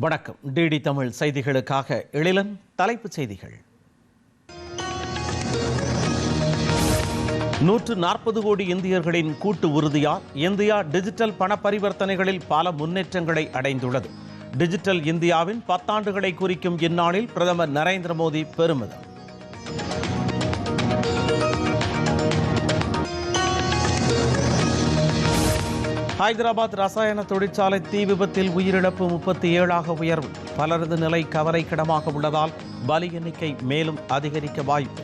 வணக்கம். டிடி தமிழ் செய்திகளுக்காக எழிலன் தலைப்புச் செய்திகள். நூற்று நாற்பது கோடி இந்தியர்களின் கூட்டு உறுதியால் இந்தியா டிஜிட்டல் பண பரிவர்த்தனைகளில் பல முன்னேற்றங்களை அடைந்துள்ளது. டிஜிட்டல் இந்தியாவின் பத்தாண்டுகளை குறிக்கும் இந்நாளில் பிரதமர் நரேந்திர மோடி பெருமிதம். ஹைதராபாத் ரசாயன தொழிற்சாலை தீ விபத்தில் உயிரிழப்பு முப்பத்தி ஏழாக உயர்வு. பலரது நிலை கவலைக்கிடமாக உள்ளதால் பலி எண்ணிக்கை மேலும் அதிகரிக்க வாய்ப்பு.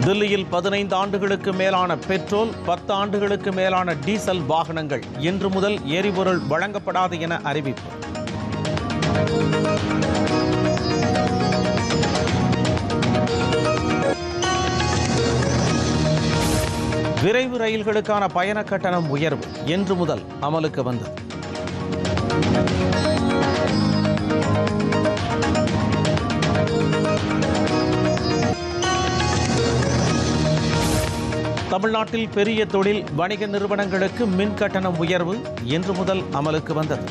தில்லியில் பதினைந்து ஆண்டுகளுக்கு மேலான பெட்ரோல் பத்து ஆண்டுகளுக்கு மேலான டீசல் வாகனங்கள் இன்று முதல் எரிபொருள் வழங்கப்படாது என அறிவிப்பு. விரைவு ரயில்களுக்கான பயண கட்டணம் உயர்வு இன்று முதல் அமலுக்கு வந்தது. தமிழ்நாட்டில் பெரிய தொழில் வணிக நிறுவனங்களுக்கு மின் கட்டணம் உயர்வு இன்று முதல் அமலுக்கு வந்தது.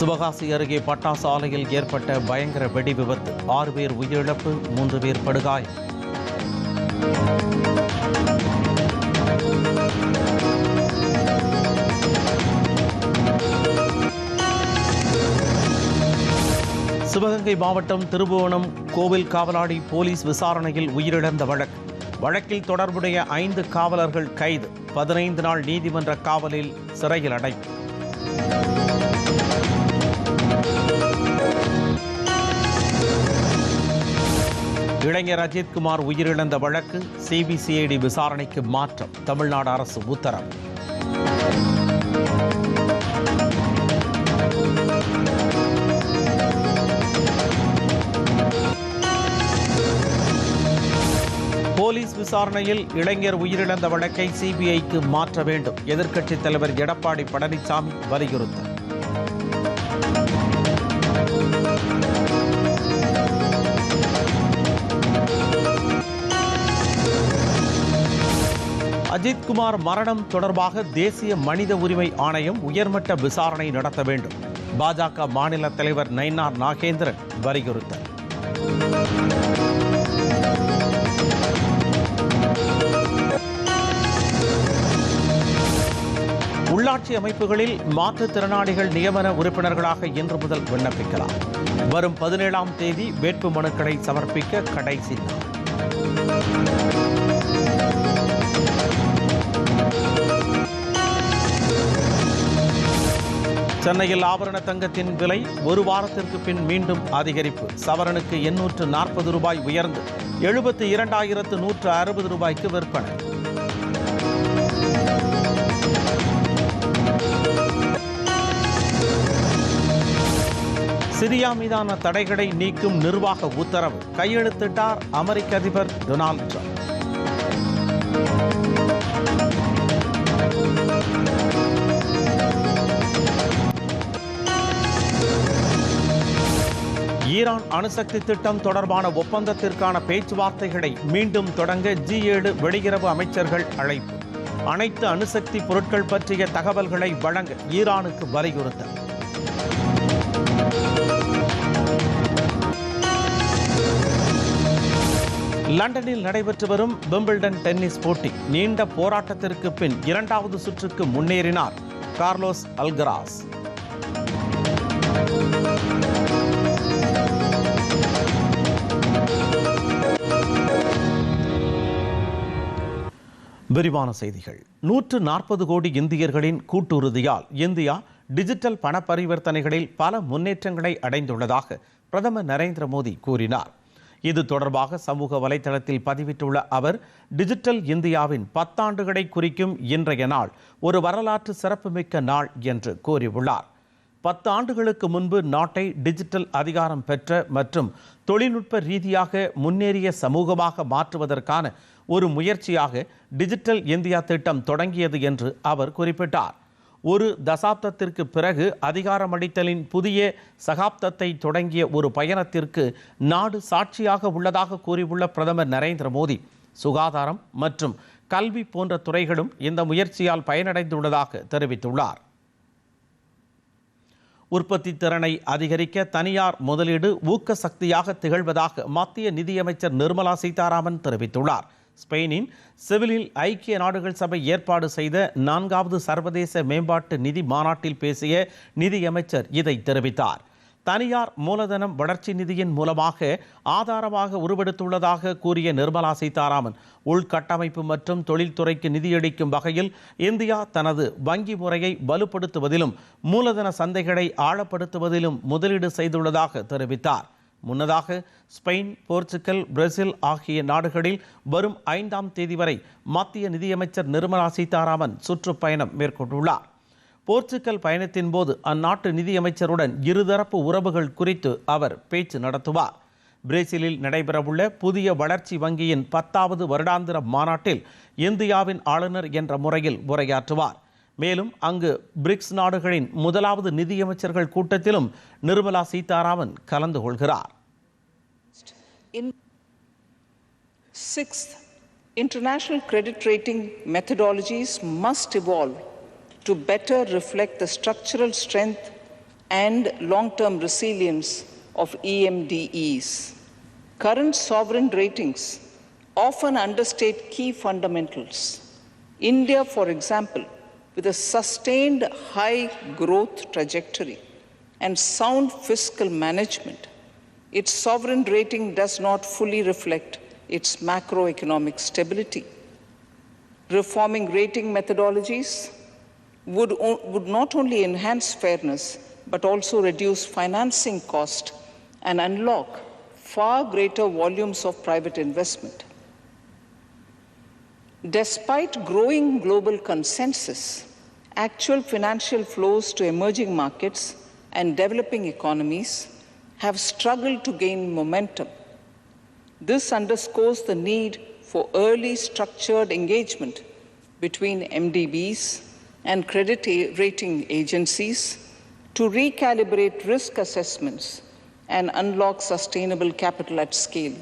சிவகாசி அருகே பட்டாசு ஆலையில் ஏற்பட்ட பயங்கர வெடி விபத்து. ஆறு பேர் உயிரிழப்பு மூன்று பேர் படுகாயம். சிவகங்கை மாவட்டம் திருபுவனம் கோவில் காவலாடி போலீஸ் விசாரணையில் உயிரிழந்த வழக்கு. வழக்கில் தொடர்புடைய ஐந்து காவலர்கள் கைது. பதினைந்து நாள் நீதிமன்ற காவலில் சிறையில் அடைப்பு. இளைஞர் அஜித்குமார் உயிரிழந்த வழக்கு சிபிசிஐடி விசாரணைக்கு மாற்றம். தமிழ்நாடு அரசு உத்தரவு. போலீஸ் விசாரணையில் இளைஞர் உயிரிழந்த வழக்கை சிபிஐக்கு மாற்ற வேண்டும். எதிர்க்கட்சித் தலைவர் எடப்பாடி பழனிசாமி வலியுறுத்தல். அஜித்குமார் மரணம் தொடர்பாக தேசிய மனித உரிமை ஆணையம் உயர்மட்ட விசாரணை நடத்த வேண்டும். பாஜக மாநில தலைவர் நயினார் நாகேந்திரன் வலியுறுத்தல். உள்ளாட்சி அமைப்புகளில் மாற்றுத்திறனாளிகள் நியமன உறுப்பினர்களாக இன்று முதல் விண்ணப்பிக்கலாம். வரும் பதினேழாம் தேதி வேட்பு மனுக்களை சமர்ப்பிக்க கடைசி நாள். சென்னையில் ஆபரண தங்கத்தின் விலை ஒரு வாரத்திற்கு பின் மீண்டும் அதிகரிப்பு. சவரனுக்கு எண்ணூற்று நாற்பது ரூபாய் உயர்ந்து எழுபத்தி இரண்டாயிரத்து நூற்று அறுபது ரூபாய்க்கு விற்பனை. சிரியா மீதான தடைகளை நீக்கும் நிர்வாக உத்தரவு கையெழுத்திட்டார் அமெரிக்க அதிபர் டொனால்டு ட்ரம்ப். ஈரான் அணுசக்தி திட்டம் தொடர்பான ஒப்பந்தத்திற்கான பேச்சுவார்த்தைகளை மீண்டும் தொடங்க ஜி ஏழு வெளியுறவு அமைச்சர்கள் அழைப்பு. அனைத்து அணுசக்தி பொருட்கள் பற்றிய தகவல்களை வழங்க ஈரானுக்கு வலியுறுத்தல். லண்டனில் நடைபெற்று வரும் விம்பிள்டன் டென்னிஸ் போட்டி நீண்ட போராட்டத்திற்கு பின் இரண்டாவது சுற்றுக்கு முன்னேறினார் கார்லோஸ் அல்கராஸ். விரிவான செய்திகள். நூற்று நாற்பது கோடி இந்தியர்களின் கூட்டுறுதியால் இந்தியா டிஜிட்டல் பண பரிவர்த்தனைகளில் பல முன்னேற்றங்களை அடைந்துள்ளதாக பிரதமர் நரேந்திர மோடி கூறினார். இது தொடர்பாக சமூக வலைதளத்தில் பதிவிட்டுள்ள அவர் டிஜிட்டல் இந்தியாவின் பத்தாண்டுகளை குறிக்கும் இன்றைய நாள் ஒரு வரலாற்று சிறப்புமிக்க நாள் என்று கூறியுள்ளார். பத்து ஆண்டுகளுக்கு முன்பு நாட்டை டிஜிட்டல் அதிகாரம் பெற்ற மற்றும் தொழில்நுட்ப ரீதியாக முன்னேறிய சமூகமாக மாற்றுவதற்கான ஒரு முயற்சியாக டிஜிட்டல் இந்தியா திட்டம் தொடங்கியது என்று அவர் குறிப்பிட்டார். ஒரு தசாப்தத்திற்கு பிறகு அதிகாரமளித்தலின் புதிய சகாப்தத்தை தொடங்கிய ஒரு பயணத்திற்கு நாடு சாட்சியாக உள்ளதாக கூறியுள்ள பிரதமர் நரேந்திர மோடி சுகாதாரம் மற்றும் கல்வி போன்ற துறைகளும் இந்த முயற்சியால் பயனடைந்துள்ளதாக தெரிவித்துள்ளார். உற்பத்தி திறனை அதிகரிக்க தனியார் முதலீடு ஊக்க சக்தியாக திகழ்வதாக மத்திய நிதியமைச்சர் நிர்மலா சீதாராமன் தெரிவித்துள்ளார். ஸ்பெயினின் செவிலில் ஐக்கிய நாடுகள் சபை ஏற்பாடு செய்த நான்காவது சர்வதேச மேம்பாட்டு நிதி மாநாட்டில் பேசிய நிதியமைச்சர் இதை தெரிவித்தார். தனியார் மூலதனம் வளர்ச்சி நிதியின் மூலமாக ஆதாரமாக உருவெடுத்துள்ளதாக கூறிய நிர்மலா சீதாராமன் உள்கட்டமைப்பு மற்றும் தொழில்துறைக்கு நிதியளிக்கும் வகையில் இந்தியா தனது வங்கி முறையை வலுப்படுத்துவதிலும் மூலதன சந்தைகளை ஆழப்படுத்துவதிலும் முதலீடு செய்துள்ளதாக தெரிவித்தார். முன்னதாக ஸ்பெயின் போர்ச்சுகல் பிரேசில் ஆகிய நாடுகளில் வரும் ஐந்தாம் தேதி வரை மத்திய நிதியமைச்சர் நிர்மலா சீதாராமன் சுற்றுப்பயணம் மேற்கொண்டுள்ளார். போர்ச்சுக்கல் பயணத்தின் போது அந்நாட்டு நிதியமைச்சருடன் இருதரப்பு உறவுகள் குறித்து அவர் பேச்சு நடத்துவார். பிரேசிலில் நடைபெறவுள்ள புதிய வளர்ச்சி வங்கியின் பத்தாவது வருடாந்திர மாநாட்டில் இந்தியாவின் ஆளுநர் என்ற முறையில் உரையாற்றுவார். மேலும் அங்கு பிரிக்ஸ் நாடுகளின் முதலாவது நிதியமைச்சர்கள் கூட்டத்திலும் நிர்மலா சீதாராமன் கலந்து கொள்கிறார். In sixth, international credit rating methodologies must evolve. To better reflect the structural strength and long-term resilience of EMDEs. Current sovereign ratings often understate key fundamentals. India, for example, with a sustained high growth trajectory and sound fiscal management, its sovereign rating does not fully reflect its macroeconomic stability. Reforming rating methodologies would, would not only enhance fairness but also reduce financing cost and unlock far greater volumes of private investment. Despite growing global consensus, actual financial flows to emerging markets and developing economies have struggled to gain momentum. This underscores the need for early structured engagement between MDBs and credit rating agencies to recalibrate risk assessments and unlock sustainable capital at scale.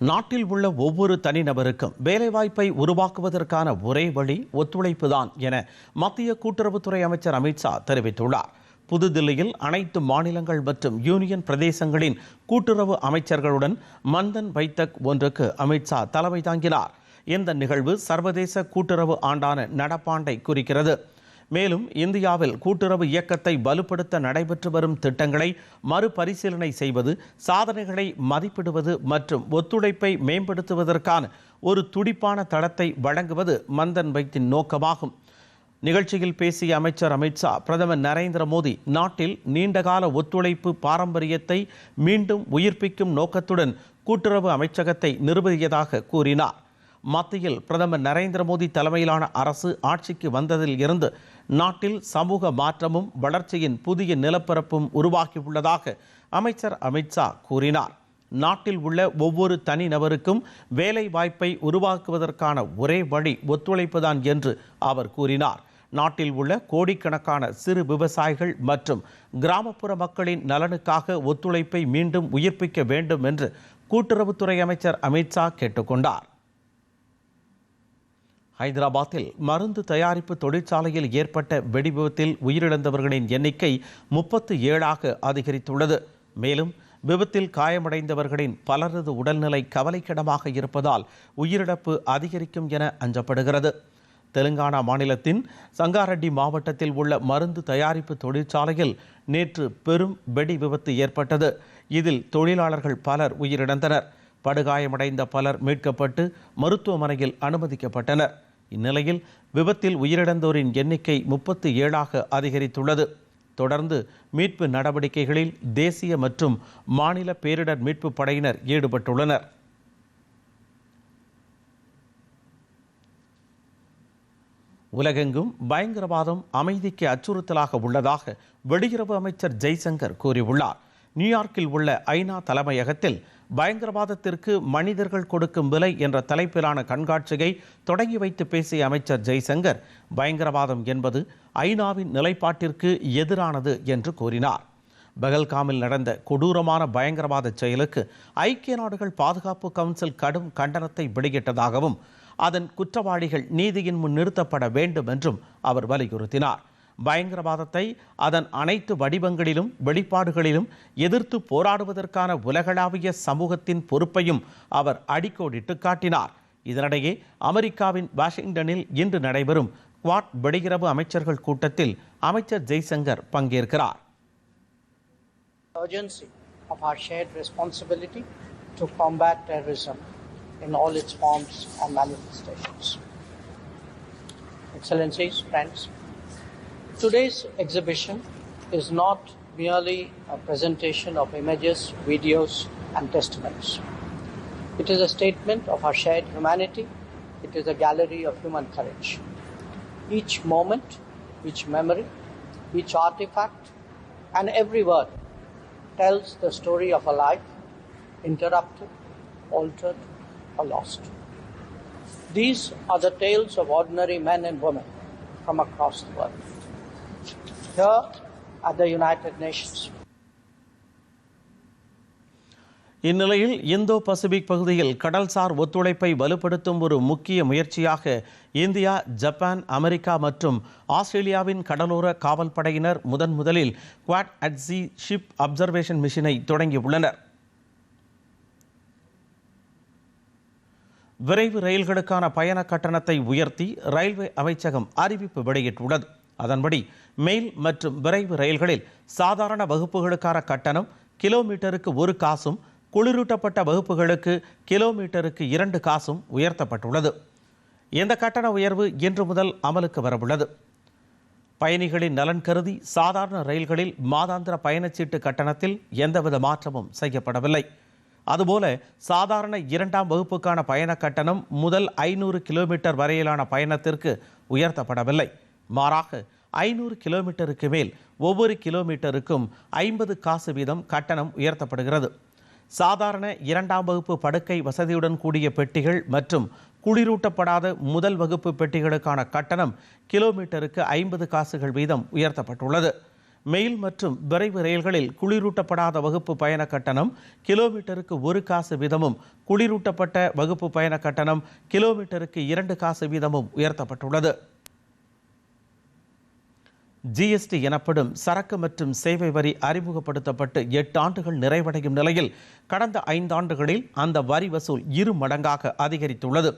நாட்டில் உள்ள ஒவ்வொரு தனிநபருக்கும் வேலைவாய்ப்பை உருவாக்குவதற்கான ஒரே வழி ஒத்துழைப்புதான் என மத்திய கூட்டுறவுத்துறை அமைச்சர் அமித்ஷா தெரிவித்துள்ளார் புதுதில்லியில் அனைத்து மாநிலங்கள் மற்றும் யூனியன் பிரதேசங்களின் கூட்டுறவு அமைச்சர்களுடன் மந்தன் பைத்தக் ஒன்றுக்கு அமித்ஷா தலைமை தாங்கினார் இந்த நிகழ்வு சர்வதேச கூட்டுறவு ஆண்டான நடப்பாண்டை குறிக்கிறது. மேலும் இந்தியாவில் கூட்டுறவு இயக்கத்தை வலுப்படுத்த நடைபெற்று வரும் திட்டங்களை மறுபரிசீலனை செய்வது சாதனைகளை மதிப்பிடுவது மற்றும் ஒத்துழைப்பை மேம்படுத்துவதற்கான ஒரு துடிப்பான தளத்தை வழங்குவது மந்தன் வைத்தின் நோக்கமாகும். நிகழ்ச்சியில் பேசிய அமைச்சர் அமித்ஷா பிரதமர் நரேந்திர மோடி நாட்டில் நீண்டகால ஒத்துழைப்பு பாரம்பரியத்தை மீண்டும் உயிர்ப்பிக்கும் நோக்கத்துடன் கூட்டுறவு அமைச்சகத்தை நிறுவியதாக கூறினார். மத்தியில் பிரதமர் நரேந்திர மோடி தலைமையிலான அரசு ஆட்சிக்கு வந்ததில் இருந்து நாட்டில் சமூக மாற்றமும் வளர்ச்சியின் புதிய நிலப்பரப்பும் உருவாகியுள்ளதாக அமைச்சர் அமித்ஷா கூறினார். நாட்டில் உள்ள ஒவ்வொரு தனிநபருக்கும் வேலை வாய்ப்பை உருவாக்குவதற்கான ஒரே வழி ஒத்துழைப்புதான் என்று அவர் கூறினார். நாட்டில் உள்ள கோடிக்கணக்கான சிறு விவசாயிகள் மற்றும் கிராமப்புற மக்களின் நலனுக்காக ஒத்துழைப்பை மீண்டும் உயிர்ப்பிக்க வேண்டும் என்று கூட்டுறவுத்துறை அமைச்சர் அமித்ஷா கேட்டுக்கொண்டார். ஹைதராபாத்தில் மருந்து தயாரிப்பு தொழிற்சாலையில் ஏற்பட்ட வெடிவிபத்தில் உயிரிழந்தவர்களின் எண்ணிக்கை முப்பத்து ஏழாக அதிகரித்துள்ளது. மேலும் விபத்தில் காயமடைந்தவர்களின் பலரது உடல்நிலை கவலைக்கிடமாக இருப்பதால் உயிரிழப்பு அதிகரிக்கும் என அஞ்சப்படுகிறது. தெலுங்கானா மாநிலத்தின் சங்காரெட்டி மாவட்டத்தில் உள்ள மருந்து தயாரிப்பு தொழிற்சாலையில் நேற்று பெரும் வெடி விபத்து ஏற்பட்டது. இதில் தொழிலாளர்கள் பலர் உயிரிழந்தனர். படுகாயமடைந்த பலர் மீட்கப்பட்டு மருத்துவமனையில் அனுமதிக்கப்பட்டனர். இந்நிலையில் விபத்தில் உயிரிழந்தோரின் எண்ணிக்கை முப்பத்து ஏழாக அதிகரித்துள்ளது. தொடர்ந்து மீட்பு நடவடிக்கைகளில் தேசிய மற்றும் மாநில பேரிடர் மீட்பு படையினர் ஈடுபட்டுள்ளனர். உலகெங்கும் பயங்கரவாதம் அமைதிக்கு அச்சுறுத்தலாக உள்ளதாக வெளியுறவு அமைச்சர் ஜெய்சங்கர் கூறியுள்ளார். நியூயார்க்கில் உள்ள ஐநா தலைமையகத்தில் பயங்கரவாதத்திற்கு மனிதர்கள் கொடுக்கும் விலை என்ற தலைப்பிலான கண்காட்சியை தொடங்கி வைத்து பேசிய அமைச்சர் ஜெய்சங்கர் பயங்கரவாதம் என்பது ஐநாவின் நிலைப்பாட்டிற்கு எதிரானது என்று கூறினார். பகல்காமில் நடந்த கொடூரமான பயங்கரவாத செயலுக்கு ஐக்கிய நாடுகள் பாதுகாப்பு கவுன்சில் கடும் கண்டனத்தை வெளியிட்டதாகவும் அதன் குற்றவாளிகள் நீதியின் முன் நிறுத்தப்பட வேண்டும் என்றும் அவர் வலியுறுத்தினார். பயங்கரவாதத்தை அதன் அனைத்து வடிவங்களிலும் வெளிப்பாடுகளிலும் எதிர்த்து போராடுவதற்கான உலகளாவிய சமூகத்தின் பொறுப்பையும் அவர் அடிக்கோடிட்டு காட்டினார் இதனிடையே அமெரிக்காவின் வாஷிங்டனில் இன்று நடைபெறும் குவாட் வெளியுறவு அமைச்சர்கள் கூட்டத்தில் அமைச்சர் ஜெய்சங்கர் பங்கேற்கிறார் urgency of our shared responsibility to combat terrorism in all its forms and manifestations. Excellencies, friends, today's exhibition is not merely a presentation of images, videos, and testaments. It is a statement of our shared humanity. It is a gallery of human courage. Each moment, each memory, each artifact, and every word tells the story of a life interrupted, altered, or lost. These are the tales of ordinary men and women from across the world. Here at the United Nations, இந்நிலையில் Indo Pacific பகுதியில் கடல்சார் ஒத்துழைப்பை வலுப்படுத்தும் ஒரு முக்கிய முயற்சியாக India Japan America மற்றும் ஆஸ்திரேலியாவின் கடலோர காவல் படையினர் முதன் முதலில் குவாட் அட்ஸி ஷிப் அப்சர்வேஷன் மிஷினை தொடங்கியுள்ளனர். விரைவு ரயில்களுக்கான பயண கட்டணத்தை உயர்த்தி ரயில்வே அமைச்சகம் அறிவிப்பு வெளியிட்டுள்ளது. அதன்படி மெயில் மற்றும் விரைவு ரயில்களில் சாதாரண வகுப்புகளுக்கான கட்டணம் கிலோமீட்டருக்கு ஒரு காசும் குளிரூட்டப்பட்ட வகுப்புகளுக்கு கிலோமீட்டருக்கு இரண்டு காசும் உயர்த்தப்பட்டுள்ளது. இந்த கட்டண உயர்வு இன்று முதல் அமலுக்கு வரவுள்ளது. பயணிகளின் நலன் கருதி சாதாரண ரயில்களில் மாதாந்திர பயணச்சீட்டு கட்டணத்தில் எந்தவித மாற்றமும் செய்யப்படவில்லை. அதுபோல சாதாரண இரண்டாம் வகுப்புக்கான பயண கட்டணம் முதல் ஐநூறு கிலோமீட்டர் வரையிலான பயணத்திற்கு உயர்த்தப்படவில்லை. மாறாக ஐநூறு கிலோமீட்டருக்கு மேல் ஒவ்வொரு கிலோமீட்டருக்கும் ஐம்பது காசு வீதம் கட்டணம் உயர்த்தப்படுகிறது. சாதாரண இரண்டாம் வகுப்பு படுக்கை வசதியுடன் கூடிய பெட்டிகள் மற்றும் குளிரூட்டப்படாத முதல் வகுப்பு பெட்டிகளுக்கான கட்டணம் கிலோமீட்டருக்கு ஐம்பது காசுகள் வீதம் உயர்த்தப்பட்டுள்ளது. மெயில் மற்றும் விரைவு ரயில்களில் குளிரூட்டப்படாத வகுப்பு பயண கட்டணம் கிலோமீட்டருக்கு ஒரு காசு வீதமும் குளிரூட்டப்பட்ட வகுப்பு பயண கட்டணம் கிலோமீட்டருக்கு இரண்டு காசு வீதமும் உயர்த்தப்பட்டுள்ளது. ஜிஎஸ்டி எனப்படும் சரக்கு மற்றும் சேவை வரி அறிமுகப்படுத்தப்பட்டு எட்டு ஆண்டுகள் நிறைவடையும் நிலையில் கடந்த ஐந்தாண்டுகளில் அந்த வரி வசூல் இரு மடங்காக அதிகரித்துள்ளது.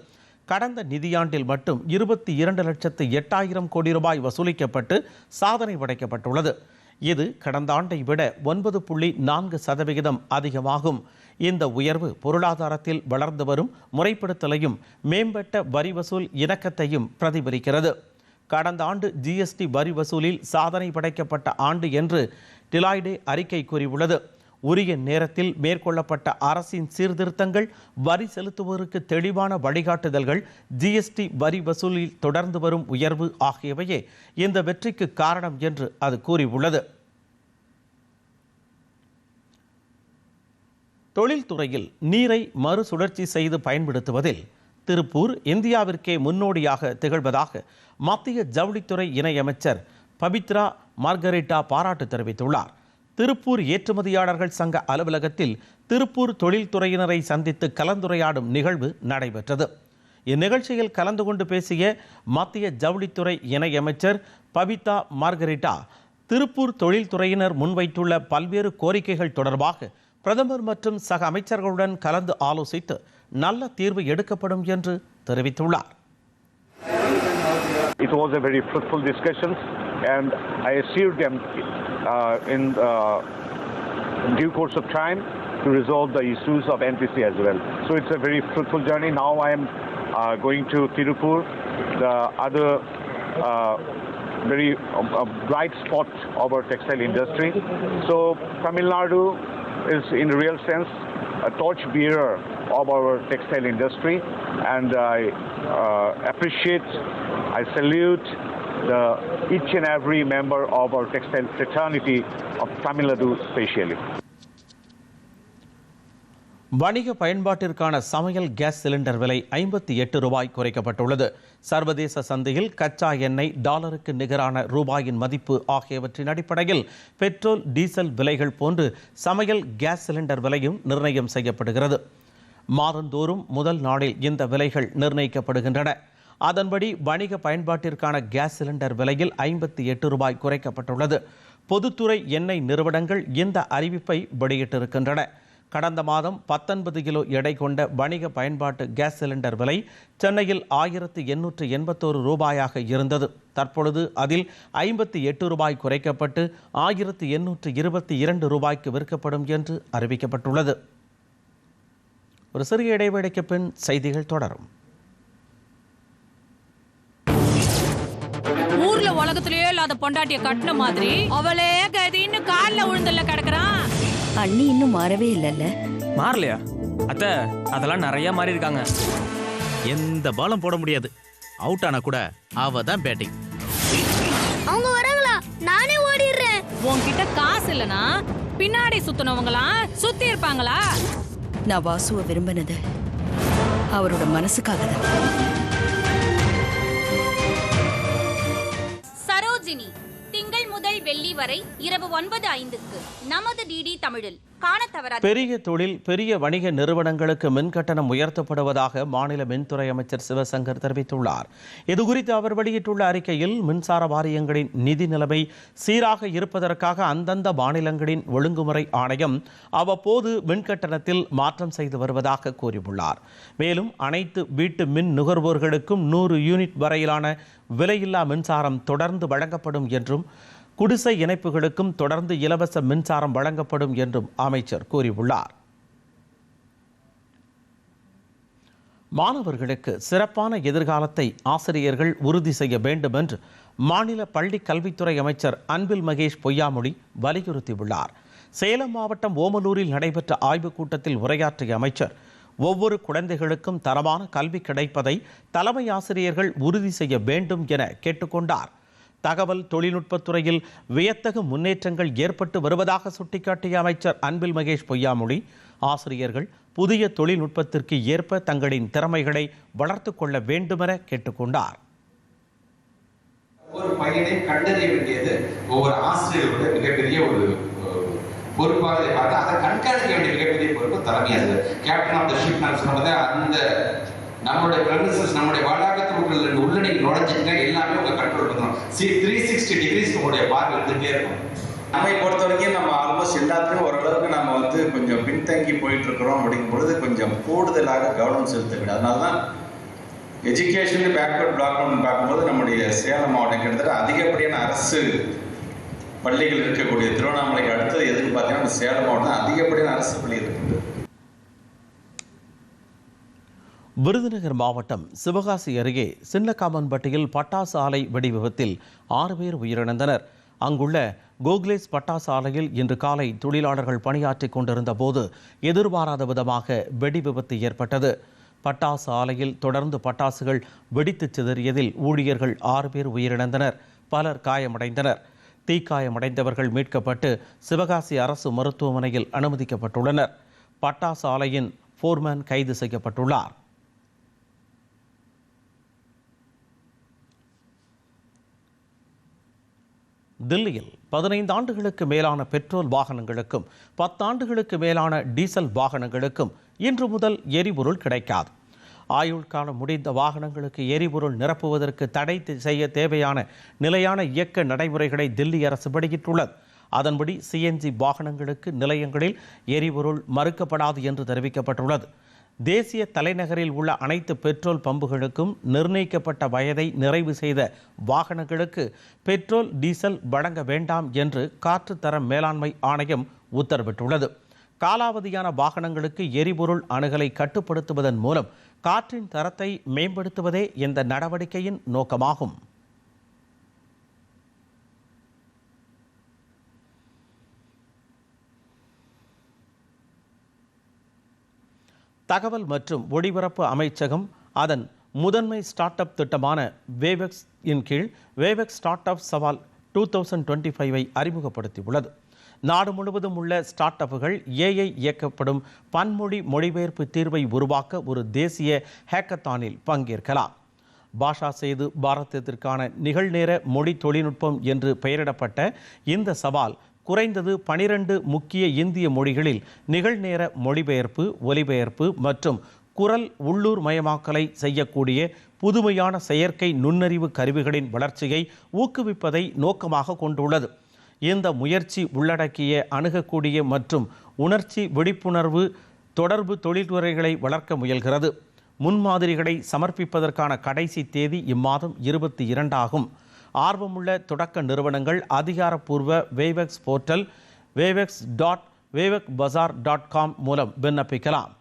கடந்த நிதியாண்டில் மட்டும் இருபத்தி இரண்டு லட்சத்து எட்டாயிரம் கோடி ரூபாய் வசூலிக்கப்பட்டு சாதனை படைக்கப்பட்டுள்ளது. இது கடந்த ஆண்டை விட ஒன்பது புள்ளி நான்கு சதவிகிதம் அதிகமாகும். இந்த உயர்வு பொருளாதாரத்தில் வளர்ந்து வரும் முறைப்படுத்தலையும் மேம்பட்ட வரி வசூல் இணக்கத்தையும் பிரதிபலிக்கிறது. கடந்த ஆண்டு ஜிஎஸ்டி வரி வசூலில் சாதனை படைக்கப்பட்ட ஆண்டு என்று டிலாய்டே அறிக்கை கூறியுள்ளது. உரிய நேரத்தில் மேற்கொள்ளப்பட்ட அரசின் சீர்திருத்தங்கள் வரி செலுத்துவோருக்கு தெளிவான வழிகாட்டுதல்கள் ஜிஎஸ்டி வரி வசூலில் தொடர்ந்து வரும் உயர்வு ஆகியவையே இந்த வெற்றிக்கு காரணம் என்று அது கூறியுள்ளது. தொழில்துறையில் நீரை மறுசுழற்சி செய்து பயன்படுத்துவதில் திருப்பூர் இந்தியாவிற்கே முன்னோடியாக திகழ்வதாக மத்திய ஜவுளித்துறை இணையமைச்சர் பபித்ரா மார்கரிட்டா பாராட்டு தெரிவித்துள்ளார். திருப்பூர் ஏற்றுமதியாளர்கள் சங்க அலுவலகத்தில் திருப்பூர் தொழில்துறையினரை சந்தித்து கலந்துரையாடும் நிகழ்வு நடைபெற்றது. இந்நிகழ்ச்சியில் கலந்து கொண்டு பேசிய மத்திய ஜவுளித்துறை இணையமைச்சர் பபிதா மார்கரிட்டா திருப்பூர் தொழில்துறையினர் முன்வைத்துள்ள பல்வேறு கோரிக்கைகள் தொடர்பாக பிரதமர் மற்றும் சக அமைச்சர்களுடன் கலந்து ஆலோசித்து நல்ல தீர்வு எடுக்கப்படும் என்று தெரிவித்துள்ளார் It was a very fruitful discussions, and I assured them uh, in uh, due course of time to resolve the issues of NTC as well. So it's a very fruitful journey. Now I am uh, going to Tirupur, the other uh, very uh, bright spot of our textile industry. So Tamil Nadu is in real sense a torch bearer of our textile industry and I uh, appreciate, I salute the, each and every member of our textile fraternity of Tamil Nadu specially. வணிக பயன்பாட்டிற்கான சமையல் gas cylinder விலை ஐம்பத்தி எட்டு ரூபாய் குறைக்கப்பட்டுள்ளது. சர்வதேச சந்தையில் கச்சா எண்ணெய் டாலருக்கு நிகரான ரூபாயின் மதிப்பு ஆகியவற்றின் அடிப்படையில் பெட்ரோல் டீசல் விலைகள் போன்று சமையல் கேஸ் சிலிண்டர் விலையும் நிர்ணயம் செய்யப்படுகிறது. மாதந்தோறும் முதல் நாளில் இந்த விலைகள் நிர்ணயிக்கப்படுகின்றன. அதன்படி வணிக பயன்பாட்டிற்கான கேஸ் சிலிண்டர் விலையில் ஐம்பத்தி எட்டு ரூபாய் குறைக்கப்பட்டுள்ளது. பொதுத்துறை எண்ணெய் நிறுவனங்கள் இந்த அறிவிப்பை வெளியிட்டிருக்கின்றன. கடந்த மாதம் பத்தொன்பது கிலோ எடை கொண்ட வணிக பயன்பாட்டு கேஸ் சிலிண்டர் விலை சென்னையில் ஆயிரத்து எண்ணூற்று எண்பத்தோரு ரூபாயாக இருந்தது. தற்பொழுது அதில் ஐம்பத்தி எட்டு ரூபாய் குறைக்கப்பட்டு ஆயிரத்து எண்ணூற்று இருபத்தி இரண்டு ரூபாய்க்கு விற்கப்படும் என்று அறிவிக்கப்பட்டுள்ளது. ஒரு சிறிய இடைவேளைக்கு பின் செய்திகள் தொடரும். ஊர்ல உலகத்திலேயே இல்லாத பொண்டாட்டிய கட்டின மாதிரி அவளே கதின்னு காலில் விழுந்தல்ல கிடக்குறான். அண்ணி இன்னும் மாறவே இல்லைல்ல? மாறலையா? அத்தை அதெல்லாம் நிறைய மாறி இருக்காங்க எந்த பாலும் போட முடியாது. அவுட் ஆனா கூட அவ தான் பேட்டிங் அவங்க வராங்களா? நானே ஓடிடுறேன். உன்கிட்ட காசு இல்லனா பின்னாடி சுத்துனவங்களாம் சுத்தி இருப்பாங்களா? நான் வாசுவை விரும்பினது அவரோட மனசுக்காக தான். சரோஜினி முதல் வெள்ளி வரை இரவு ஒன்பது ஐந்துக்கு நமது டிடி தமிழில் காண தவறாது. பெரிய தொழில் பெரிய வணிக நிறுவனங்களுக்கு மின் கட்டணம் உயர்த்தப்படுவதாக மாநில மின்துறை அமைச்சர் சிவசங்கர் தெரிவித்துள்ளார். இதுகுறித்து அவர் வெளியிட்டுள்ள அறிக்கையில் மின்சார வாரியங்களின் நிதி நிலைமை சீராக இருப்பதற்காக அந்தந்த மாநிலங்களின் ஒழுங்குமுறை ஆணையம் அவ்வப்போது மின் கட்டணத்தில் மாற்றம் செய்து வருவதாக கூறியுள்ளார். மேலும் அனைத்து வீட்டு மின் நுகர்வோர்களுக்கும் நூறு யூனிட் வரையிலான விலையில்லா மின்சாரம் தொடர்ந்து வழங்கப்படும் என்றும் குடிசை இணைப்புகளுக்கும் தொடர்ந்து இலவச மின்சாரம் வழங்கப்படும் என்றும் அமைச்சர் கூறியுள்ளார். மாணவர்களுக்கு சிறப்பான எதிர்காலத்தை ஆசிரியர்கள் உறுதி செய்ய வேண்டும் என்று மாநில பள்ளி கல்வித்துறை அமைச்சர் அன்பில் மகேஷ் பொய்யாமொழி வலியுறுத்தியுள்ளார். சேலம் மாவட்டம் ஓமலூரில் நடைபெற்ற ஆய்வுக் கூட்டத்தில் உரையாற்றிய அமைச்சர் ஒவ்வொரு குழந்தைகளுக்கும் தரமான கல்வி கிடைப்பதை தலைமை ஆசிரியர்கள் உறுதி செய்ய வேண்டும் என கேட்டுக்கொண்டார். தகவல் தொழில்நுட்பத்துறையில் வியத்தகு முன்னேற்றங்கள் ஏற்பட்டு வருவதாக சுட்டிக்காட்டிய அமைச்சர் அன்பில் மகேஷ் பொய்யாமொழி ஆசிரியர்கள் புதிய தொழில்நுட்பத்திற்கு ஏற்ப தங்களின் திறமைகளை வளர்த்து கொள்ள வேண்டுமென கேட்டுக்கொண்டார். ஒரு பையனையும் கண்டறிய வேண்டியது ஒவ்வொரு ஆசிரியரோட மிகப்பெரிய ஒரு பொறுப்பாக அதை கண்காணிக்க வேண்டிய மிகப்பெரிய பொறுப்பு தலைமை ஆசிரியர். கேப்டன் ஆஃப் த ஷிப் நான் சொன்னதை அந்த நம்மளுடைய பிரமிசஸ் நம்முடைய வளாகத்திற்குள்ள உள்ள நீங்கள் நுழைஞ்சிட்டீங்கன்னா எல்லாமே உங்கள் கண்ட்ரோல் பண்ணணும் சி த்ரீ சிக்ஸ்டி டிகிரிஸ் உங்களுடைய பார்வை இருந்துகிட்டே இருக்கும். நம்மை பொறுத்த வரைக்கும் நம்ம ஆல்மோஸ்ட் எல்லாத்துலையும் ஓரளவுக்கு நம்ம வந்து கொஞ்சம் பின்தங்கி போயிட்டு இருக்கிறோம் அப்படிங்கும் பொழுது கொஞ்சம் கூடுதலாக கவனம் செலுத்த வேண்டும். அதனால தான் எஜுகேஷன் பேக்வர்ட் பிளாக்னு பார்க்கும்போது நம்முடைய சேலம் மாவட்டம் கிட்டத்தட்ட அதிகப்படியான அரசு பள்ளிகள் இருக்கக்கூடிய திருவண்ணாமலைக்கு அடுத்தது எதுன்னு பார்த்தீங்கன்னா நம்ம சேலம் மாவட்டம் தான் அதிகப்படியான அரசு பள்ளி இருக்குது. விருதுநகர் மாவட்டம் சிவகாசி அருகே சின்னக்காமன்பட்டியில் பட்டாசு ஆலை வெடிவிபத்தில் ஆறு பேர் உயிரிழந்தனர். அங்குள்ள கோக்லேஸ் பட்டாசு ஆலையில் இன்று காலை தொழிலாளர்கள் பணியாற்றிக் கொண்டிருந்த போது எதிர்பாராத விதமாக வெடி விபத்து ஏற்பட்டது. பட்டாசு ஆலையில் தொடர்ந்து பட்டாசுகள் வெடித்துச் சிதறியதில் ஊழியர்கள் ஆறு பேர் உயிரிழந்தனர். பலர் காயமடைந்தனர். தீக்காயமடைந்தவர்கள் மீட்கப்பட்டு சிவகாசி அரசு மருத்துவமனையில் அனுமதிக்கப்பட்டுள்ளனர். பட்டாசு ஆலையின் ஃபோர்மேன் கைது செய்யப்பட்டுள்ளார். தில்லியில் பதினைந்து ஆண்டுகளுக்கு மேலான பெட்ரோல் வாகனங்களுக்கும் பத்தாண்டுகளுக்கு மேலான டீசல் வாகனங்களுக்கும் இன்று முதல் எரிபொருள் கிடைக்காது. ஆயுள் காலம் முடிந்த வாகனங்களுக்கு எரிபொருள் நிரப்புவதற்கு தடை செய்ய தேவையான நிலையான இயக்க நடைமுறைகளை தில்லி அரசு வெளியிட்டுள்ளது. அதன்படி சிஎன்ஜி வாகனங்களுக்கு நிலையங்களில் எரிபொருள் மறுக்கப்படாது என்று தெரிவிக்கப்பட்டுள்ளது. தேசிய தலைநகரில் உள்ள அனைத்து பெட்ரோல் பம்புகளுக்கும் நிர்ணயிக்கப்பட்ட வயதை நிறைவு செய்த வாகனங்களுக்கு பெட்ரோல் டீசல் வழங்க வேண்டாம் என்று காற்று தர மேலாண்மை ஆணையம் உத்தரவிட்டுள்ளது. காலாவதியான வாகனங்களுக்கு எரிபொருள் அணுகலை கட்டுப்படுத்துவதன் மூலம் காற்றின் தரத்தை மேம்படுத்துவதே இந்த நடவடிக்கையின் நோக்கமாகும். தகவல் மற்றும் ஒளிபரப்பு அமைச்சகம் அதன் முதன்மை ஸ்டார்ட் அப் திட்டமான வேவெக்ஸ் இன் கீழ் வேவெக்ஸ் ஸ்டார்ட் அப் சவால் டூ தௌசண்ட் டுவெண்ட்டி ஃபைவை அறிமுகப்படுத்தியுள்ளது. நாடு முழுவதும் உள்ள ஸ்டார்ட் அப்புகள் ஏஐ இயக்கப்படும் பன்மொழி மொழிபெயர்ப்பு தீர்வை உருவாக்க ஒரு தேசிய ஹேக்கத்தானில் பங்கேற்கலாம். பாஷா செய்து பாரதத்திற்கான நிகழ்நேர மொழி தொழில்நுட்பம் என்று பெயரிடப்பட்ட இந்த சவால் குறைந்தது பனிரெண்டு முக்கிய இந்திய மொழிகளில் நிகழ்நேர மொழிபெயர்ப்பு ஒலிபெயர்ப்பு மற்றும் குரல் உள்ளூர் மயமாக்கலை செய்யக்கூடிய புதுமையான செயற்கை நுண்ணறிவு கருவிகளின் வளர்ச்சியை ஊக்குவிப்பதை நோக்கமாக கொண்டுள்ளது. இந்த முயற்சி உள்ளடக்கிய அணுகக்கூடிய மற்றும் உணர்ச்சி விழிப்புணர்வு தொடர்பு தொழில்துறைகளை வளர்க்க முயல்கிறது. முன்மாதிரிகளை சமர்ப்பிப்பதற்கான கடைசி தேதி இம்மாதம் இருபத்தி இரண்டாகும். ஆர்வமுள்ள தொடக்க நிறுவனங்கள் அதிகாரப்பூர்வ Wavex portal Wavex dot Wavex bazaar dot com மூலம் விண்ணப்பிக்கலாம்.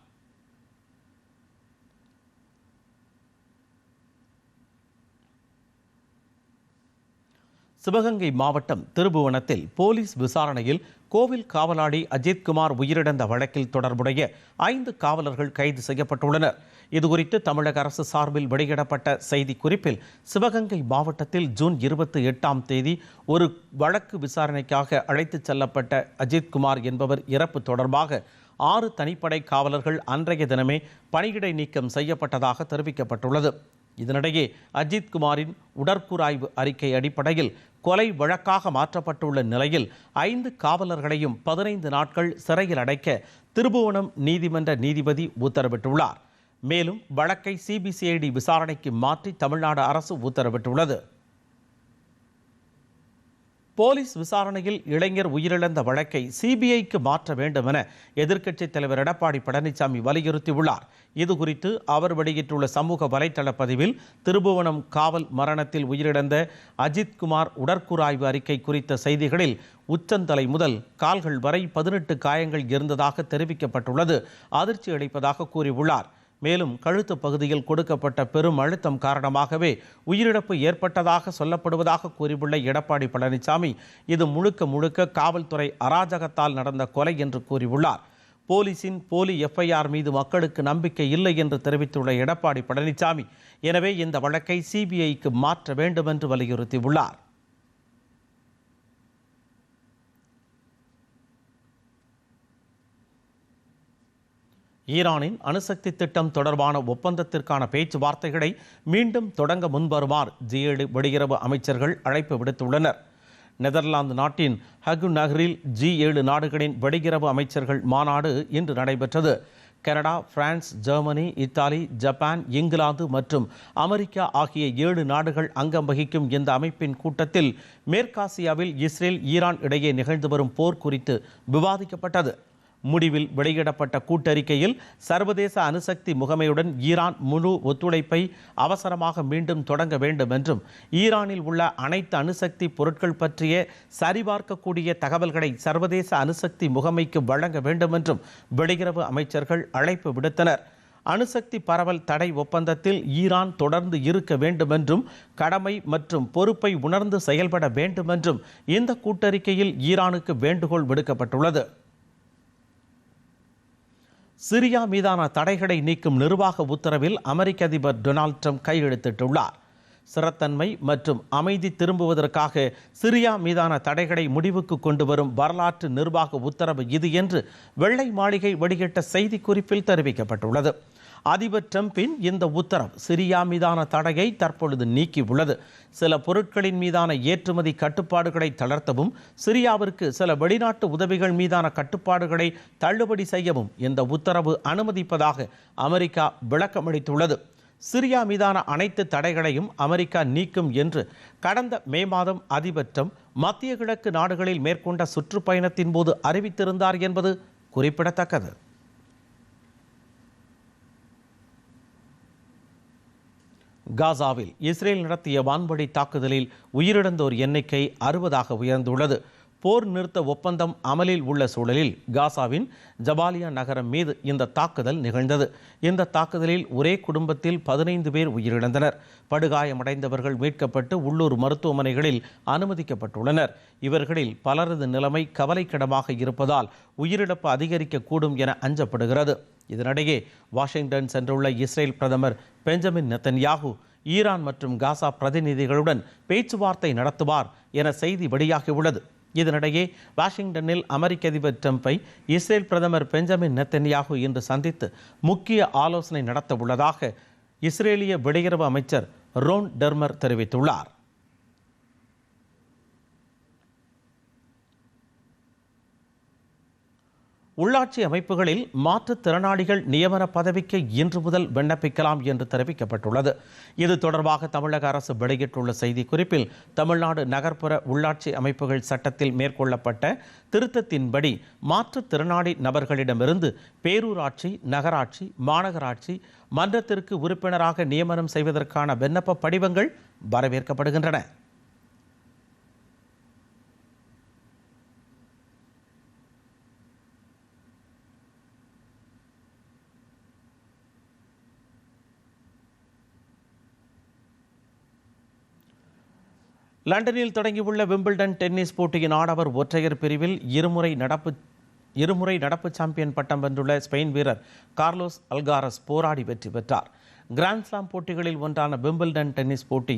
சிவகங்கை மாவட்டம் திருபுவனத்தில் போலீஸ் விசாரணையில் கோவில் காவலாளி அஜித்குமார் உயிரிழந்த வழக்கில் தொடர்புடைய ஐந்து காவலர்கள் கைது செய்யப்பட்டுள்ளனர். இதுகுறித்து தமிழக அரசு சார்பில் வெளியிடப்பட்ட செய்தி குறிப்பில் சிவகங்கை மாவட்டத்தில் ஜூன் இருபத்தி எட்டாம் தேதி ஒரு வழக்கு விசாரணைக்காக அழைத்துச் செல்லப்பட்ட அஜித்குமார் என்பவர் இறப்பு தொடர்பாக ஆறு தனிப்படை காவலர்கள் அன்றைய தினமே பணியிடை நீக்கம் செய்யப்பட்டதாக தெரிவிக்கப்பட்டுள்ளது. இதனிடையே அஜித்குமாரின் உடற்கூராய்வு அறிக்கை அடிப்படையில் கொலை வழக்காக மாற்றப்பட்டுள்ள நிலையில் ஐந்து காவலர்களையும் பதினைந்து நாட்கள் சிறையில் அடைக்க திருபுவனம் நீதிமன்ற நீதிபதி உத்தரவிட்டுள்ளார். மேலும் வழக்கை சிபிசிஐடி விசாரணைக்கு மாற்றி தமிழ்நாடு அரசு உத்தரவிட்டுள்ளது. போலீஸ் விசாரணையில் இளைஞர் உயிரிழந்த வழக்கை சிபிஐக்கு மாற்ற வேண்டும் என எதிர்க்கட்சித் தலைவர் எடப்பாடி பழனிசாமி வலியுறுத்தியுள்ளார். இதுகுறித்து அவர் வெளியிட்டுள்ள சமூக வலைதள பதிவில் திருபுவனம் காவல் மரணத்தில் உயிரிழந்த அஜித்குமார் உடற்கூராய்வு அறிக்கை குறித்த செய்திகளில் உச்சந்தலை முதல் கால்கள் வரை பதினெட்டு காயங்கள் இருந்ததாக தெரிவிக்கப்பட்டுள்ளது. அதிர்ச்சி அளிப்பதாக கூறியுள்ளார். மேலும் கழுத்து பகுதியில் கொடுக்கப்பட்ட பெரும் அழுத்தம் காரணமாகவே உயிரிழப்பு ஏற்பட்டதாக சொல்லப்படுவதாக கூறியுள்ள எடப்பாடி பழனிசாமி இது முழுக்க முழுக்க காவல்துறை அராஜகத்தால் நடந்த கொலை என்று கூறியுள்ளார். போலீசின் போலி எஃப்ஐஆர் மீது மக்களுக்கு நம்பிக்கை இல்லை என்று தெரிவித்துள்ள எடப்பாடி பழனிசாமி எனவே இந்த வழக்கை சிபிஐக்கு மாற்ற வேண்டும் என்று வலியுறுத்தியுள்ளார். ஈரானின் அணுசக்தி திட்டம் தொடர்பான ஒப்பந்தத்திற்கான பேச்சுவார்த்தைகளை மீண்டும் தொடங்க முன்வருமாறு ஜி ஏழு வெளியுறவு அமைச்சர்கள் அழைப்பு விடுத்துள்ளனர். நெதர்லாந்து நாட்டின் ஹகு நகரில் ஜி ஏழு நாடுகளின் வெளியுறவு அமைச்சர்கள் மாநாடு இன்று நடைபெற்றது. Canada France Germany Italy Japan England மற்றும் அமெரிக்கா ஆகிய ஏழு நாடுகள் அங்கம் வகிக்கும் இந்த அமைப்பின் கூட்டத்தில் மேற்காசியாவில் இஸ்ரேல் ஈரான் இடையே நிகழ்ந்து வரும் போர் குறித்து விவாதிக்கப்பட்டது. முடிவில் வெளியிடப்பட்ட கூட்டறிக்கையில் சர்வதேச அணுசக்தி முகமையுடன் ஈரான் முழு ஒத்துழைப்பை அவசரமாக மீண்டும் தொடங்க வேண்டும் என்றும் ஈரானில் உள்ள அனைத்து அணுசக்தி பொருட்கள் பற்றிய சரிபார்க்கக்கூடிய தகவல்களை சர்வதேச அணுசக்தி முகமைக்கு வழங்க வேண்டும் என்றும் வெளியுறவு அமைச்சர்கள் அழைப்பு விடுத்தனர். அணுசக்தி பரவல் தடை ஒப்பந்தத்தில் ஈரான் தொடர்ந்து இருக்க வேண்டும் என்றும் கடமை மற்றும் பொறுப்பை உணர்ந்து செயல்பட வேண்டும் என்றும் இந்த கூட்டறிக்கையில் ஈரானுக்கு வேண்டுகோள் விடுக்கப்பட்டுள்ளது. சிரியா மீதான தடைகளை நீக்கும் நிர்வாக உத்தரவில் அமெரிக்க அதிபர் டொனால்ட் ட்ரம்ப் கையெழுத்திட்டுள்ளார். சிறத்தன்மை மற்றும் அமைதி திரும்புவதற்காக சிரியா மீதான தடைகளை முடிவுக்கு கொண்டு வரும் வரலாற்று நிர்வாக உத்தரவு இது என்று வெள்ளை மாளிகை வெளியிட்ட செய்திக்குறிப்பில் தெரிவிக்கப்பட்டுள்ளது. அதிபர் டிரம்பின் இந்த உத்தரவு. சிரியா மீதான தடையை தற்பொழுது நீக்கியுள்ளது சில பொருட்களின் மீதான ஏற்றுமதி கட்டுப்பாடுகளை தளர்த்தவும் சிரியாவிற்கு சில வெளிநாட்டு உதவிகள் மீதான கட்டுப்பாடுகளை தள்ளுபடி செய்யவும் இந்த உத்தரவு அனுமதிப்பதாக அமெரிக்கா விளக்கமளித்துள்ளது. சிரியா மீதான அனைத்து தடைகளையும் அமெரிக்கா நீக்கும் என்று கடந்த மே மாதம் அதிபர் டிரம்ப் மத்திய கிழக்கு நாடுகளில் மேற்கொண்ட சுற்றுப்பயணத்தின் போது அறிவித்திருந்தார் என்பது குறிப்பிடத்தக்கது. காசாவில் இஸ்ரேல் நடத்திய வான்வழி தாக்குதலில் உயிரிழந்தோர் எண்ணிக்கை அறுபதாக உயர்ந்துள்ளது. போர் நிறுத்த ஒப்பந்தம் அமலில் உள்ள சூழலில் காசாவின் ஜபாலியா நகரம் மீது இந்த தாக்குதல் நிகழ்ந்தது. இந்த தாக்குதலில் ஒரே குடும்பத்தில் பதினைந்து பேர் உயிரிழந்தனர். படுகாயமடைந்தவர்கள் மீட்கப்பட்டு உள்ளூர் மருத்துவமனைகளில் அனுமதிக்கப்பட்டுள்ளனர். இவர்களில் பலரது நிலைமை கவலைக்கிடமாக இருப்பதால் உயிரிழப்பு அதிகரிக்கக்கூடும் என அஞ்சப்படுகிறது. இதனிடையே வாஷிங்டன் சென்றுள்ள இஸ்ரேல் பிரதமர் பெஞ்சமின் நெத்தன்யாகு ஈரான் மற்றும் காசா பிரதிநிதிகளுடன் பேச்சுவார்த்தை நடத்துவார் என செய்தி வெளியாகியுள்ளது. இதனிடையே வாஷிங்டனில் அமெரிக்க அதிபர் டிரம்பை இஸ்ரேல் பிரதமர் பெஞ்சமின் நெத்தன்யாகு இன்று சந்தித்து முக்கிய ஆலோசனை நடத்த உள்ளதாக இஸ்ரேலிய வெளியுறவு அமைச்சர் ரோன் டெர்மர் தெரிவித்துள்ளார். உள்ளாட்சி அமைப்புகளில் மாற்றுத்திறனாளிகள் நியமன பதவிக்கு இன்று முதல் விண்ணப்பிக்கலாம் என்று தெரிவிக்கப்பட்டுள்ளது. இது தொடர்பாக தமிழக அரசு வெளியிட்டுள்ள செய்திக்குறிப்பில் தமிழ்நாடு நகர்ப்புற உள்ளாட்சி அமைப்புகள் சட்டத்தில் மேற்கொள்ளப்பட்ட திருத்தத்தின்படி மாற்றுத்திறனாளி நபர்களிடமிருந்து பேரூராட்சி நகராட்சி மாநகராட்சி மன்றத்திற்கு உறுப்பினராக நியமனம் செய்வதற்கான விண்ணப்ப படிவங்கள் வரவேற்கப்படுகின்றன. லண்டனில் தொடங்கியுள்ள விம்பிள்டன் டென்னிஸ் போட்டியின் ஆடவர் ஒற்றையர் பிரிவில் இருமுறை நடப்பு இருமுறை நடப்பு சாம்பியன் பட்டம் வென்றுள்ள ஸ்பெயின் வீரர் கார்லோஸ் அல்காரஸ் போராடி வெற்றி பெற்றார். கிராண்ட்ஸ்லாம் போட்டிகளில் ஒன்றான விம்பிள்டன் டென்னிஸ் போட்டி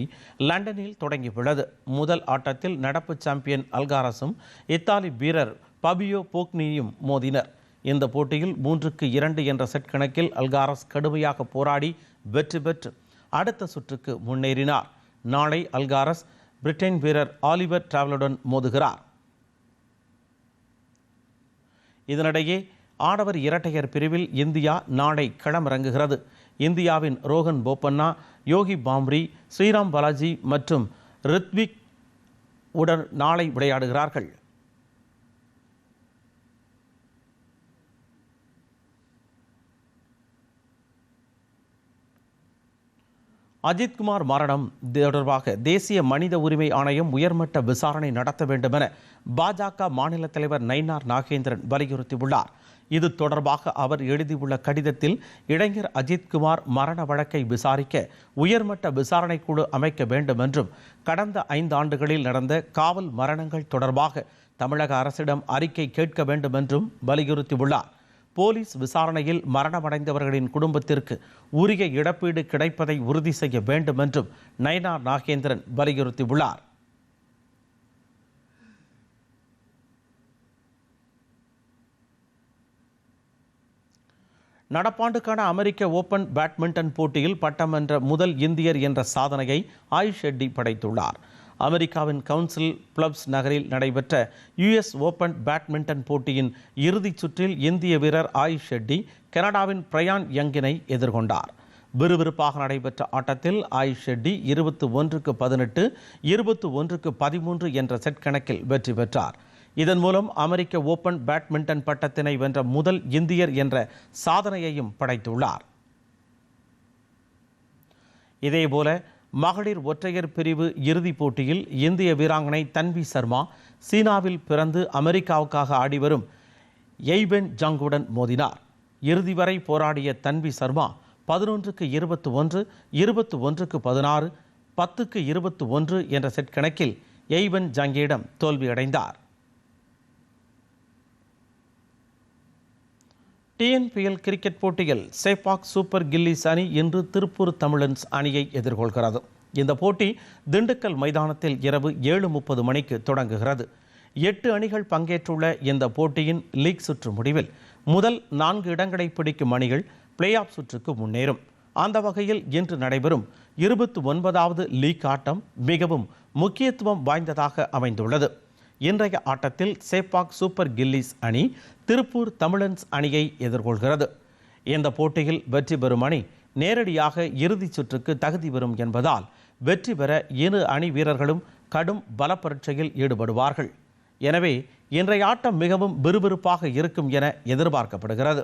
லண்டனில் தொடங்கியுள்ளது. முதல் ஆட்டத்தில் நடப்பு சாம்பியன் அல்காரஸும் இத்தாலி வீரர் பபியோ போக்னியும் மோதினர். இந்த போட்டியில் மூன்றுக்கு இரண்டு என்ற செட் கணக்கில் அல்காரஸ் கடுமையாக போராடி வெற்றி பெற்று அடுத்த சுற்றுக்கு முன்னேறினார். நாளை அல்காரஸ் பிரிட்டன் வீரர் ஆலிவர் டிராவலுடன் மோதுகிறார். இதனிடையே ஆடவர் இரட்டையர் பிரிவில் இந்தியா நாளை களமிறங்குகிறது. இந்தியாவின் ரோஹன் போப்பண்ணா யோகி பாம்ரி ஸ்ரீராம் பாலாஜி மற்றும் ரித்விக் உடன் நாளை விளையாடுகிறார்கள். அஜித்குமார் மரணம் தொடர்பாக தேசிய மனித உரிமை ஆணையம் உயர்மட்ட விசாரணை நடத்த வேண்டும் என பாஜக மாநில தலைவர் நயினார் நாகேந்திரன் வலியுறுத்தியுள்ளார். இது தொடர்பாக அவர் எழுதியுள்ள கடிதத்தில் இளைஞர் அஜித்குமார் மரண வழக்கை விசாரிக்க உயர்மட்ட விசாரணை குழு அமைக்க வேண்டும் என்றும் கடந்த ஐந்தாண்டுகளில் நடந்த காவல் மரணங்கள் தொடர்பாக தமிழக அரசிடம் அறிக்கை கேட்க வேண்டும் என்றும் வலியுறுத்தியுள்ளார். போலீஸ் விசாரணையில் மரணமடைந்தவர்களின் குடும்பத்திற்கு உரிய இழப்பீடு கிடைப்பதை உறுதி செய்ய வேண்டும் என்றும் நயனார் நாகேந்திரன் வலியுறுத்தியுள்ளார். நடப்பாண்டுக்கான அமெரிக்க ஓபன் பேட்மிண்டன் போட்டியில் பட்டம் வென்ற முதல் இந்தியர் என்ற சாதனையை ஆயுஷ் ஷெட்டி படைத்துள்ளார். அமெரிக்காவின் கவுன்சில் பிளப்ஸ் நகரில் நடைபெற்ற யுஎஸ் ஓபன் பேட்மிண்டன் போட்டியின் இறுதிச் சுற்றில் இந்திய வீரர் ஆயுஷ் ஷெட்டி கனடாவின் பிரயான் யங்கினை எதிர்கொண்டார். விறுவிறுப்பாக நடைபெற்ற ஆட்டத்தில் ஆயுஷ் ஷெட்டி இருபத்து ஒன்றுக்கு பதினெட்டு இருபத்து ஒன்றுக்கு பதிமூன்று என்ற செட் கணக்கில் வெற்றி பெற்றார். இதன் மூலம் அமெரிக்க ஓபன் பேட்மிண்டன் பட்டத்தினை வென்ற முதல் இந்தியர் என்ற சாதனையையும் படைத்துள்ளார். இதேபோல மகளிர் ஒற்றையர் பிரிவு இறுதிப் போட்டியில் இந்திய வீராங்கனை தன்வி சர்மா சீனாவில் பிறந்து அமெரிக்காவுக்காக ஆடிவரும் எய்பென் ஜங்குடன் மோதினார். இறுதி வரை போராடிய தன்வி சர்மா பதினொன்றுக்கு இருபத்து ஒன்று இருபத்து ஒன்றுக்கு பதினாறு பத்துக்கு இருபத்து ஒன்று என்ற செட் கணக்கில் எய்வன் ஜங்கியிடம் தோல்வியடைந்தார். டிஎன்பிஎல் கிரிக்கெட் போட்டியில் சேபாக் சூப்பர் கில்லிஸ் அணி இன்று திருப்பூர் தமிழன்ஸ் அணியை எதிர்கொள்கிறது. இந்த போட்டி திண்டுக்கல் மைதானத்தில் இரவு ஏழு முப்பது மணிக்கு தொடங்குகிறது. எட்டு அணிகள் பங்கேற்றுள்ள இந்த போட்டியின் லீக் சுற்று முடிவில் முதல் நான்கு இடங்களை பிடிக்கும் அணிகள் பிளே ஆஃப் சுற்றுக்கு முன்னேறும். அந்த வகையில் இன்று நடைபெறும் இருபத்தி ஒன்பதாவது லீக் ஆட்டம் மிகவும் முக்கியத்துவம் வாய்ந்ததாக அமைந்துள்ளது. இன்றைய ஆட்டத்தில் சேப்பாக் சூப்பர் கில்லிஸ் அணி திருப்பூர் தமிழன்ஸ் அணியை எதிர்கொள்கிறது. இந்த போட்டியில் வெற்றி பெறும் அணி நேரடியாக இறுதிச் சுற்றுக்கு தகுதி பெறும் என்பதால் வெற்றி பெற இரு அணி வீரர்களும் கடும் பலப்பரீட்சையில் ஈடுபடுவார்கள். எனவே இன்றைய ஆட்டம் மிகவும் விறுவிறுப்பாக இருக்கும் என எதிர்பார்க்கப்படுகிறது.